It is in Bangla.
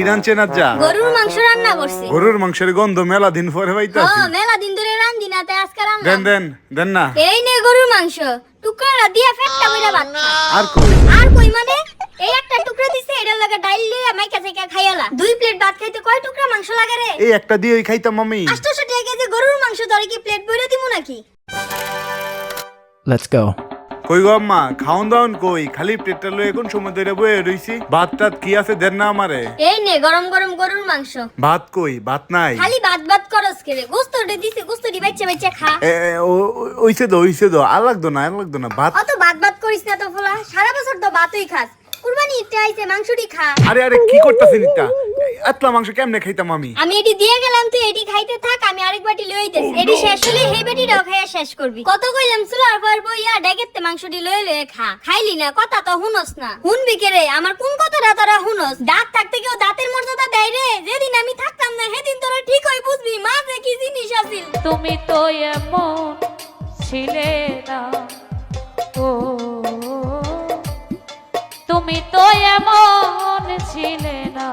কি রাঁধছে না যা। গরুর মাংস রান্না করছে। গরুর মাংসের গন্ধ মেলা দিন পরে ও পাইতাছি। মেলা দিন ধরে রান্ধি না তাই আজকে রান্না দেন দেন না। এই নে গরুর মাংস। টুকরা দিয়া ফেটটা বইরা খা। আর কই? আর কই মানে? এই একটা টুকরা দিছে এটার লগে ডাইল দিয়ে মাইকা চাইকা খাইয়ালা। দুই প্লেট ভাত খাইতে কয় টুকরা মাংস লাগে রে? এই একটা দিয়ে ওই খাইতাম আমি। আষ্টশো টাকা কেজি গরুর মাংস ধরে কি প্লেট বইরা দিমু নাকি? Let's go. কই গো আম্মা খাওন দাওন কই? খালি প্লেটটা লই এখন সময় ধরে বয়ে রইছি। ভাত টাত কি আছে দেন না আমারে? এই নে গরম গরম গরুর মাংস। ভাত কই? ভাত নাই। খালি ভাত ভাত করস কেরে গোস্ত উঠে দিছে গোস্ত দি বাচ্চা বাচ্চা খা। এ, এ, ও- ও- ওইসে দো ওইসে দো। আর লাগতো না আর লাগতো না। ভাত অত ভাত ভাত করিস না তো ফলা। সারা বছর তো ভাতই খাস। কুরবানি ইতে আইছে মাংসটি খা। আরে আরে কি করতেছেন এটা এতলা মাংস কেমনে খাইতাম আমি? আমি এটি দিয়ে গেলাম তুই এটি খাইতে থাক আমি আরেক বাটি লই আইতেছি। এটি শেষ হলে হে বেটিটাও খাইয়া শেষ করবি। কত কইলাম চুলার পর বইয়া ডেগেতে মাংসটি লই লয়ে খা। খাইলি না কথা তো হুনস না। হুনবি কে রে? আমার কোন কথাটা তোরা হুনস? দাঁত থাকতে কেউ দাঁতের মর্যাদা দেয় রে? যেদিন আমি থাকতাম না সেদিন তোরা ঠিক হই বুঝবি মা যে কি জিনিস আছিল। তুমি তো এমন ছিলে না। ও তুমি তো এমন ছিলে না।